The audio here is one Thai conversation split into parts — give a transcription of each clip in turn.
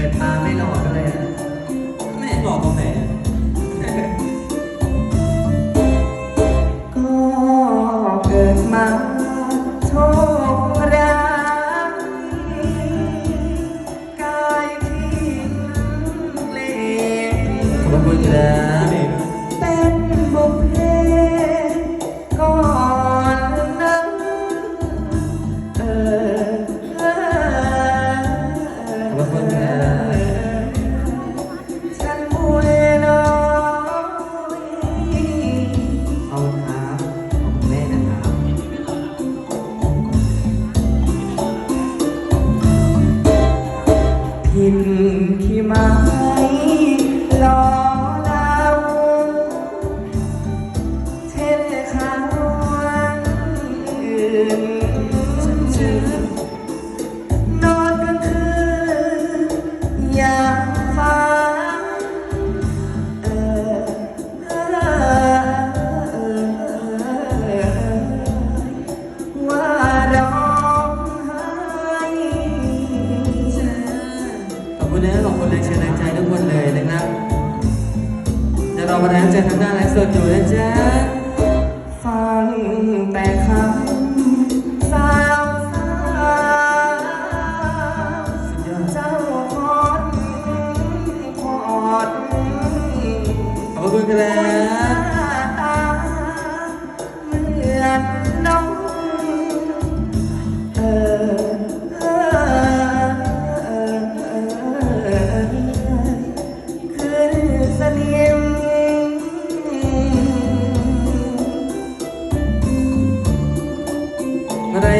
เกิดมาไม่หล่อกันเลยอะแม่หลอกตรงไหนก็เกิดมาโชคร้ายกายที่เลวขอบคุณครับ ข คุณนะขอบคุณแรงเชียร์แรงใจทุกคนเลยนะครับจะรอมาแรงใจทางหน้าไลฟ์สดอยู่นะจ๊ะฟังแต่คำสาวสาวสุดยอดเจ้าพอดพอดขอบคุณครับ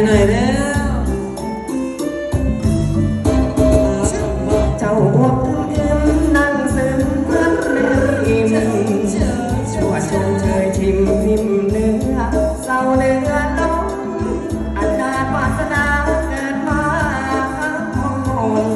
หน่อยแล้วเจ้าหัวยิ้มนั่งซึมเงลืมอิ่มชวดชมเชยชิมพิมเนื้อเศร้าเนื้อล้มอาจารย์วาสนาเกิดมาทั้งคน